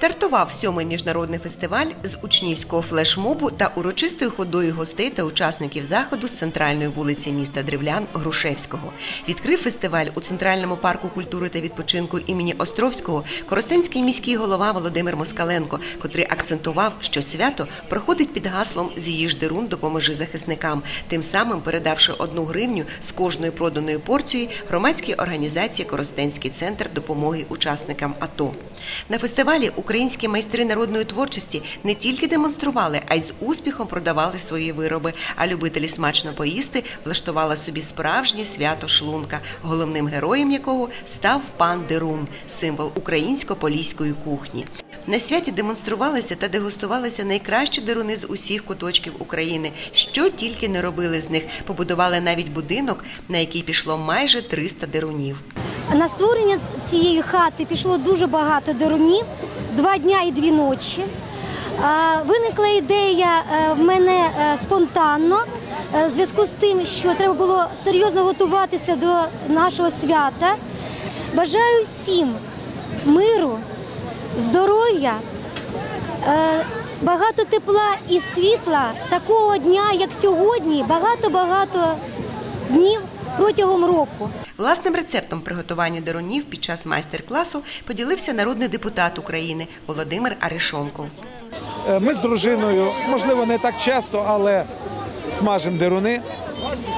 Стартував сьомий міжнародний фестиваль з учнівського флешмобу та урочистою ходою гостей та учасників заходу з центральної вулиці міста Древлян Грушевського. Відкрив фестиваль у центральному парку культури та відпочинку імені Островського коростенський міський голова Володимир Москаленко, котрий акцентував, що свято проходить під гаслом «З'їж дерун, допоможи захисникам, тим самим передавши одну гривню з кожної проданої порції громадській організації Коростенський центр допомоги учасникам АТО. На фестивалі українські майстри народної творчості не тільки демонстрували, а й з успіхом продавали свої вироби. А любителі смачно поїсти влаштували собі справжнє свято шлунка, головним героєм якого став пан Дерун, символ українсько-поліської кухні. На святі демонструвалися та дегустувалися найкращі деруни з усіх куточків України. Що тільки не робили з них, побудували навіть будинок, на який пішло майже 300 дерунів. На створення цієї хати пішло дуже багато дерунів, два дня і дві ночі. Виникла ідея е, в мене е, спонтанно, е, в зв'язку з тим, що треба було серйозно готуватися до нашого свята. Бажаю всім миру, здоров'я, багато тепла і світла такого дня, як сьогодні, багато-багато днів протягом року. Власним рецептом приготування дерунів під час майстер-класу поділився народний депутат України Володимир Арешонков. Е, Ми з дружиною, можливо, не так часто, але смажимо деруни.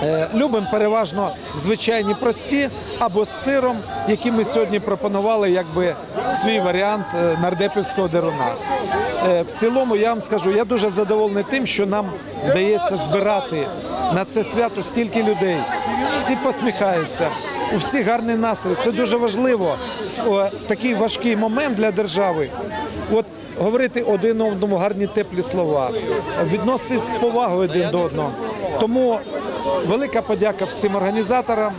Е, Любимо переважно звичайні прості або з сиром, які ми сьогодні пропонували, якби свій варіант е, нардепівського деруна. Е, В цілому я вам скажу, я дуже задоволений тим, що нам вдається збирати на це свято стільки людей. Всі посміхаються, у всіх гарний настрій. Це дуже важливо в такий важкий момент для держави. От говорити один одному гарні теплі слова, відноситись з повагою один до одного. Тому велика подяка всім організаторам,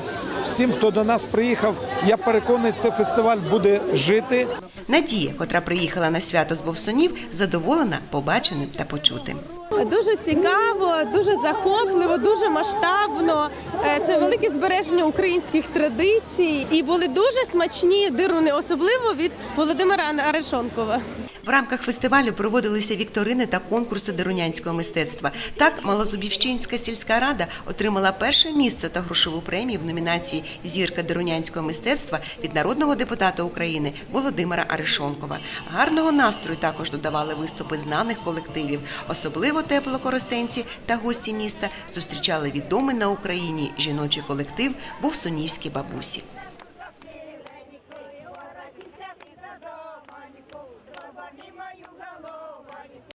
всім, хто до нас приїхав. Я переконаний, цей фестиваль буде жити. Надія, котра приїхала на свято з Бовсунів, задоволена побаченим та почутим. Дуже цікаво, дуже захопливо, дуже масштабно. Е, Це велике збереження українських традицій. І були дуже смачні дируни, особливо від Володимира Арешонкова. В рамках фестивалю проводилися вікторини та конкурси дерунянського мистецтва. Так, Малозубівщинська сільська рада отримала перше місце та грошову премію в номінації Зірка дерунянського мистецтва від народного депутата України Володимира Арешонкова. Гарного настрою також додавали виступи знаних колективів. Особливо тепло коростенці та гості міста зустрічали відомий на Україні жіночий колектив був сунівські бабусі.